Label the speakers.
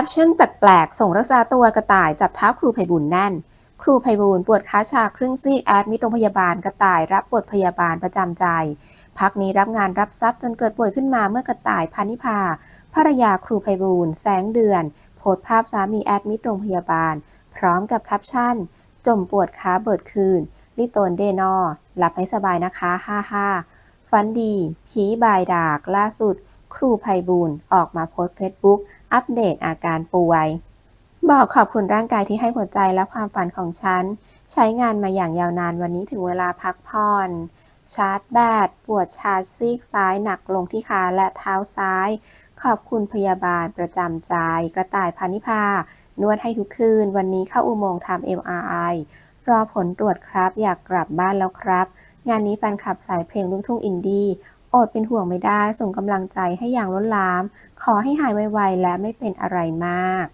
Speaker 1: ปชั่นแปลกๆ ส่งรักษาตัวกระต่ายจับเท้าครูไพบุญแน่น ครูไพบูลย์ปวดขาชาครึ่งซีกแอดมิดโรงพยาบาลกระต่ายรับบทพยาบาลประจำใจ พักนี้รับงานรับทรัพย์จนเกิดป่วยขึ้นมาเมื่อกระต่ายพานิพาภรรยาครูไพบูลแสงเดือน โพสภาพสามีแอดมิดโรงพยาบาล พร้อมกับแคปชั่น จมปวดขาเบิดคืนลิโตนเดนอหลับให้สบายนะคะ ฮ่าฮ่าฟันดี ผีบายดาก ล่าสุด ครูไพบูลย์ออกมาโพสต์เฟซบุ๊กอัปเดตอาการป่วย บอกขอบคุณร่างกายที่ให้หัวใจและความฝันของฉัน ใช้งานมาอย่างยาวนานวันนี้ถึงเวลาพักผ่อน ชาร์จแบตปวดชาซีกซ้ายหนักลงที่ขาและเท้าซ้าย ขอบคุณพยาบาลประจำใจ กระต่ายพานิพานวดให้ทุกคืน วันนี้เข้าอุโมงค์ทำ MRI รอผลตรวจครับอยากกลับบ้านแล้วครับ งานนี้แฟนคลับสายเพลงลูกทุ่งอินดี้ อดเป็นห่วงไม่ได้ส่งกำลังใจให้อย่างล้นหลาม ขอให้หายไวๆและไม่เป็นอะไรมาก